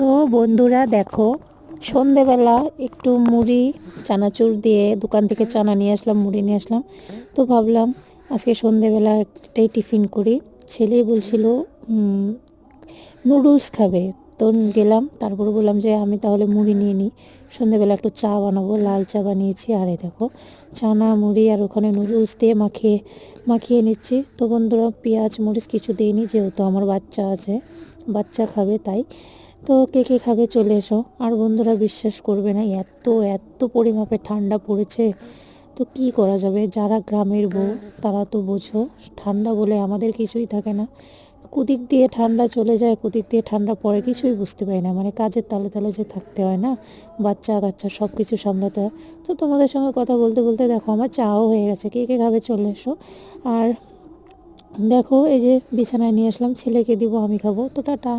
তো বন্ধুরা দেখো, সন্ধেবেলা একটু মুড়ি, চানাচুর দিয়ে দোকান থেকে চানা নিয়ে আসলাম, মুড়ি নিয়ে আসলাম। তো ভাবলাম আজকে সন্ধেবেলা একটাই টিফিন করি। ছেলে বলছিল নুডলস খাবে। তো গেলাম, তারপরে বললাম যে আমি তাহলে মুড়ি নিয়ে নিই। সন্ধেবেলা একটু চা বানাবো, লাল চা বানিয়েছি। আর দেখো, চানা, মুড়ি আর ওখানে নুডলস দিয়ে মাখিয়ে মাখিয়ে নিচ্ছি। তো বন্ধুরা, পেঁয়াজ, মরিচ কিছু দিইনি, যেহেতু আমার বাচ্চা আছে, বাচ্চা খাবে তাই। তো কে কে খাবে চলে এসো। আর বন্ধুরা বিশ্বাস করবে না, এত এত পরিমাপে ঠান্ডা পড়েছে। তো কি করা যাবে? যারা গ্রামের বউ, তারা তো বোঝো, ঠান্ডা বলে আমাদের কিছুই থাকে না। কুদিক দিয়ে ঠান্ডা চলে যায়, কুদিক দিয়ে ঠান্ডা পড়ে, কিছুই বুঝতে পারি না। মানে কাজের তালে তালে যে থাকতে হয় না, বাচ্চা কাচ্চা সব কিছু সামলাতে হয়। তো তোমাদের সঙ্গে কথা বলতে বলতে দেখো, আমার চাও হয়ে গেছে। কে কে খাবে চলে এসো। আর দেখো, এই যে বিছানায় নিয়ে আসলাম, ছেলেকে দিব, আমি খাব। তো টাটা।